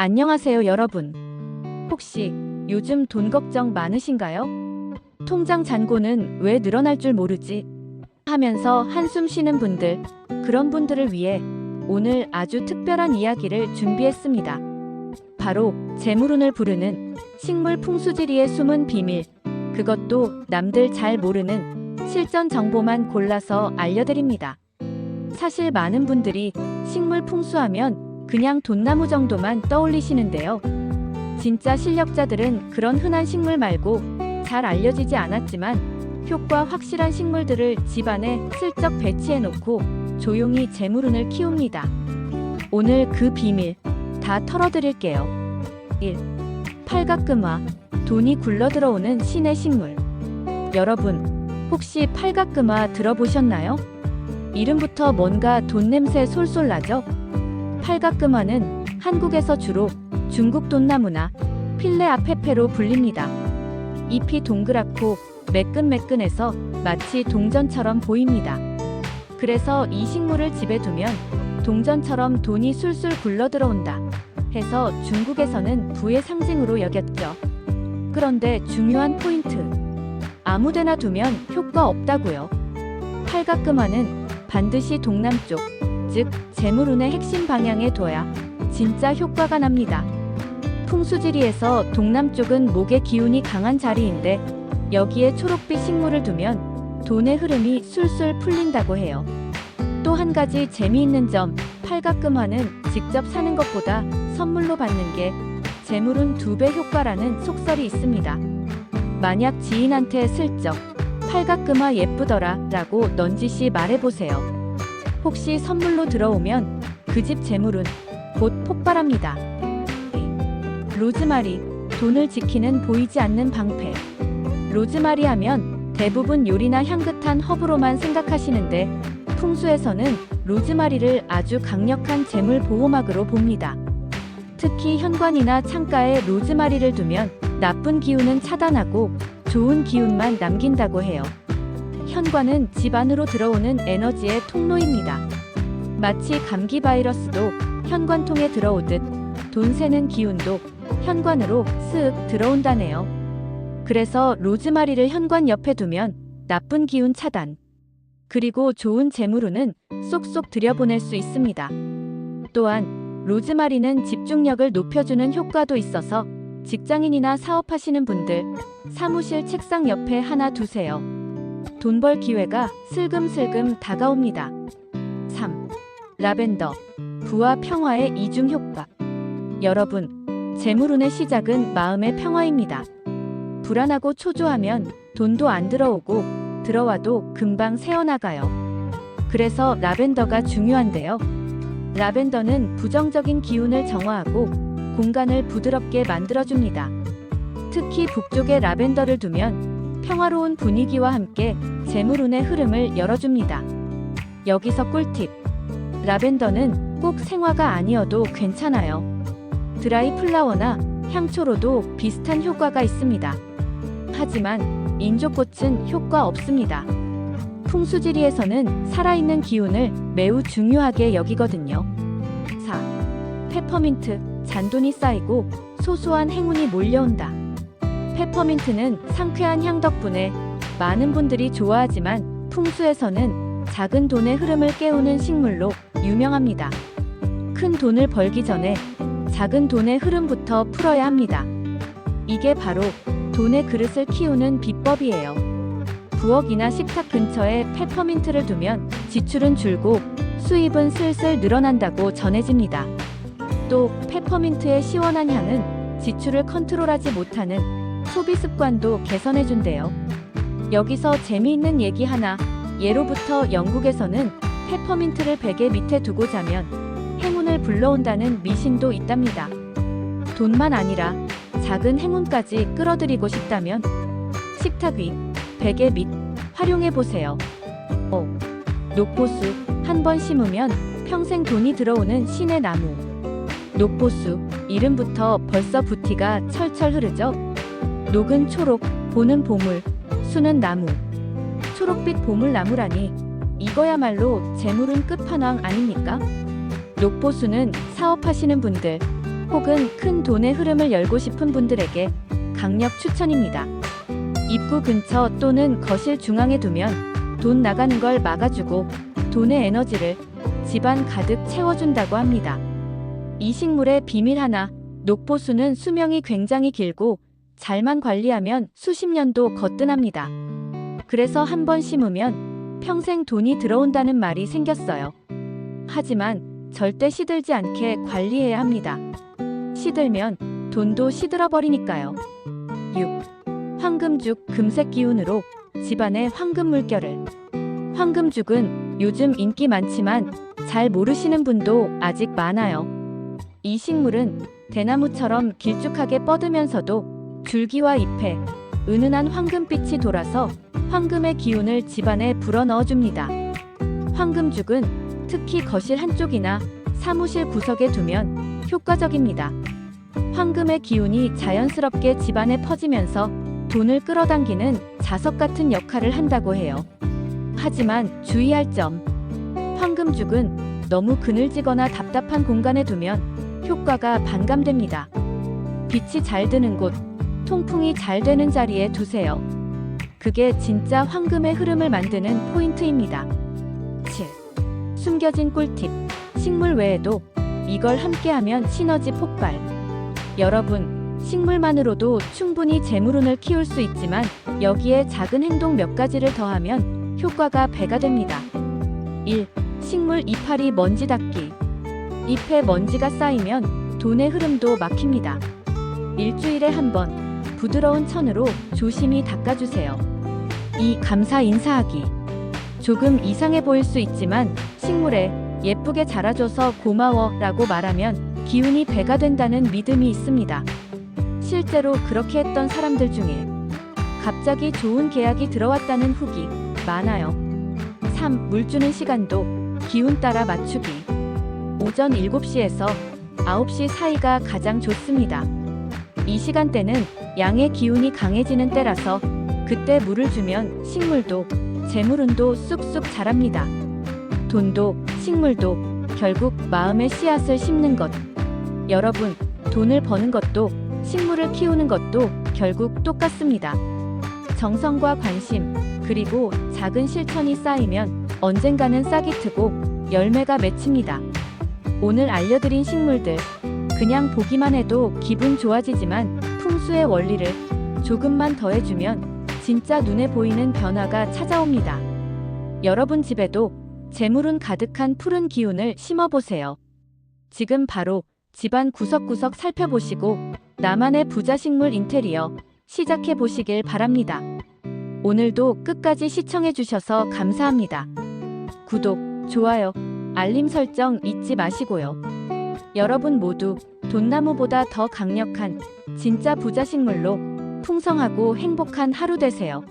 안녕하세요, 여러분. 혹시 요즘 돈 걱정 많으신가요? 통장 잔고는 왜 늘어날 줄 모르지? 하면서 한숨 쉬는 분들, 그런 분들을 위해 오늘 아주 특별한 이야기를 준비했습니다. 바로 재물운을 부르는 식물 풍수지리의 숨은 비밀. 그것도 남들 잘 모르는 실전 정보만 골라서 알려드립니다. 사실 많은 분들이 식물 풍수하면 그냥 돈나무 정도만 떠올리시는데요. 진짜 실력자들은 그런 흔한 식물 말고 잘 알려지지 않았지만 효과 확실한 식물들을 집안에 슬쩍 배치해 놓고 조용히 재물운을 키웁니다. 오늘 그 비밀 다 털어드릴게요. 1. 팔각금화 돈이 굴러 들어오는 신의 식물. 여러분, 혹시 팔각금화 들어보셨나요? 이름부터 뭔가 돈 냄새 솔솔 나죠? 팔각금화는 한국에서 주로 중국 돈나무나 필레아페페로 불립니다. 잎이 동그랗고 매끈매끈해서 마치 동전처럼 보입니다. 그래서 이 식물을 집에 두면 동전처럼 돈이 술술 굴러 들어온다 해서 중국에서는 부의 상징으로 여겼죠. 그런데 중요한 포인트. 아무데나 두면 효과 없다고요. 팔각금화는 반드시 동남쪽, 즉 재물운의 핵심 방향에 둬야 진짜 효과가 납니다. 풍수지리에서 동남쪽은 목의 기운이 강한 자리인데 여기에 초록빛 식물을 두면 돈의 흐름이 술술 풀린다고 해요. 또 한 가지 재미있는 점, 팔각금화는 직접 사는 것보다 선물로 받는 게 재물운 두배 효과라는 속설이 있습니다. 만약 지인한테 슬쩍 팔각금화 예쁘더라 라고 넌지시 말해보세요. 혹시 선물로 들어오면 그 집 재물운 곧 폭발합니다. 로즈마리, 돈을 지키는 보이지 않는 방패. 로즈마리 하면 대부분 요리나 향긋한 허브로만 생각하시는데 풍수에서는 로즈마리를 아주 강력한 재물 보호막으로 봅니다. 특히 현관이나 창가에 로즈마리를 두면 나쁜 기운은 차단하고 좋은 기운만 남긴다고 해요. 현관은 집 안으로 들어오는 에너지의 통로입니다. 마치 감기 바이러스도 현관통에 들어오듯 돈 새는 기운도 현관으로 쓱 들어온다네요. 그래서 로즈마리를 현관 옆에 두면 나쁜 기운 차단. 그리고 좋은 재물운은 쏙쏙 들여보낼 수 있습니다. 또한 로즈마리는 집중력을 높여주는 효과도 있어서 직장인이나 사업하시는 분들 사무실 책상 옆에 하나 두세요. 돈 벌 기회가 슬금슬금 다가옵니다. 3. 라벤더 부와 평화의 이중 효과. 여러분, 재물운의 시작은 마음의 평화입니다. 불안하고 초조하면 돈도 안 들어오고 들어와도 금방 새어나가요. 그래서 라벤더가 중요한데요. 라벤더는 부정적인 기운을 정화하고 공간을 부드럽게 만들어줍니다. 특히 북쪽에 라벤더를 두면 평화로운 분위기와 함께 재물운의 흐름을 열어줍니다. 여기서 꿀팁. 라벤더는 꼭 생화가 아니어도 괜찮아요. 드라이 플라워나 향초로도 비슷한 효과가 있습니다. 하지만 인조꽃은 효과 없습니다. 풍수지리에서는 살아있는 기운을 매우 중요하게 여기거든요. 4. 페퍼민트, 잔돈이 쌓이고 소소한 행운이 몰려온다. 페퍼민트는 상쾌한 향 덕분에 많은 분들이 좋아하지만 풍수에서는 작은 돈의 흐름을 깨우는 식물로 유명합니다. 큰 돈을 벌기 전에 작은 돈의 흐름부터 풀어야 합니다. 이게 바로 돈의 그릇을 키우는 비법이에요. 부엌이나 식탁 근처에 페퍼민트를 두면 지출은 줄고 수입은 슬슬 늘어난다고 전해집니다. 또 페퍼민트의 시원한 향은 지출을 컨트롤하지 못하는 소비 습관도 개선해준대요. 여기서 재미있는 얘기 하나. 예로부터 영국에서는 페퍼민트를 베개 밑에 두고 자면 행운을 불러온다는 미신도 있답니다. 돈만 아니라 작은 행운까지 끌어들이고 싶다면 식탁 위, 베개 밑 활용해 보세요. 5. 녹보수 한 번 심으면 평생 돈이 들어오는 신의 나무. 녹보수 이름부터 벌써 부티가 철철 흐르죠. 녹은 초록, 보는 보물, 수는 나무. 초록빛 보물나무라니 이거야말로 재물운 끝판왕 아닙니까? 녹보수는 사업하시는 분들, 혹은 큰 돈의 흐름을 열고 싶은 분들에게 강력 추천입니다. 입구 근처 또는 거실 중앙에 두면 돈 나가는 걸 막아주고 돈의 에너지를 집안 가득 채워준다고 합니다. 이 식물의 비밀 하나, 녹보수는 수명이 굉장히 길고 잘만 관리하면 수십 년도 거뜬합니다. 그래서 한 번 심으면 평생 돈이 들어온다는 말이 생겼어요. 하지만 절대 시들지 않게 관리해야 합니다. 시들면 돈도 시들어 버리니까요. 6. 황금죽 금색 기운으로 집안의 황금 물결을. 황금죽은 요즘 인기 많지만 잘 모르시는 분도 아직 많아요. 이 식물은 대나무처럼 길쭉하게 뻗으면서도 줄기와 잎에 은은한 황금빛이 돌아서 황금의 기운을 집안에 불어넣어 줍니다. 황금죽은 특히 거실 한쪽이나 사무실 구석에 두면 효과적입니다. 황금의 기운이 자연스럽게 집안에 퍼지면서 돈을 끌어당기는 자석 같은 역할을 한다고 해요. 하지만 주의할 점. 황금죽은 너무 그늘지거나 답답한 공간에 두면 효과가 반감됩니다. 빛이 잘 드는 곳, 통풍이 잘 되는 자리에 두세요. 그게 진짜 황금의 흐름을 만드는 포인트입니다. 7. 숨겨진 꿀팁. 식물 외에도 이걸 함께하면 시너지 폭발. 여러분, 식물만으로도 충분히 재물운을 키울 수 있지만 여기에 작은 행동 몇 가지를 더하면 효과가 배가 됩니다. 1. 식물 이파리 먼지 닦기. 잎에 먼지가 쌓이면 돈의 흐름도 막힙니다. 일주일에 한 번 부드러운 천으로 조심히 닦아주세요. 2. 감사 인사하기. 조금 이상해 보일 수 있지만 식물에 예쁘게 자라줘서 고마워 라고 말하면 기운이 배가 된다는 믿음이 있습니다. 실제로 그렇게 했던 사람들 중에 갑자기 좋은 계약이 들어왔다는 후기 많아요. 3. 물 주는 시간도 기운 따라 맞추기. 오전 7시에서 9시 사이가 가장 좋습니다. 이 시간대는 양의 기운이 강해지는 때라서 그때 물을 주면 식물도 재물운도 쑥쑥 자랍니다. 돈도 식물도 결국 마음의 씨앗을 심는 것. 여러분, 돈을 버는 것도 식물을 키우는 것도 결국 똑같습니다. 정성과 관심, 그리고 작은 실천이 쌓이면 언젠가는 싹이 트고 열매가 맺힙니다. 오늘 알려드린 식물들, 그냥 보기만 해도 기분 좋아지지만 풍수의 원리를 조금만 더해주면 진짜 눈에 보이는 변화가 찾아옵니다. 여러분 집에도 재물운 가득한 푸른 기운을 심어보세요. 지금 바로 집안 구석구석 살펴보시고 나만의 부자식물 인테리어 시작해 보시길 바랍니다. 오늘도 끝까지 시청해 주셔서 감사합니다. 구독, 좋아요, 알림 설정 잊지 마시고요. 여러분 모두 돈나무보다 더 강력한 진짜 부자 식물로 풍성하고 행복한 하루 되세요.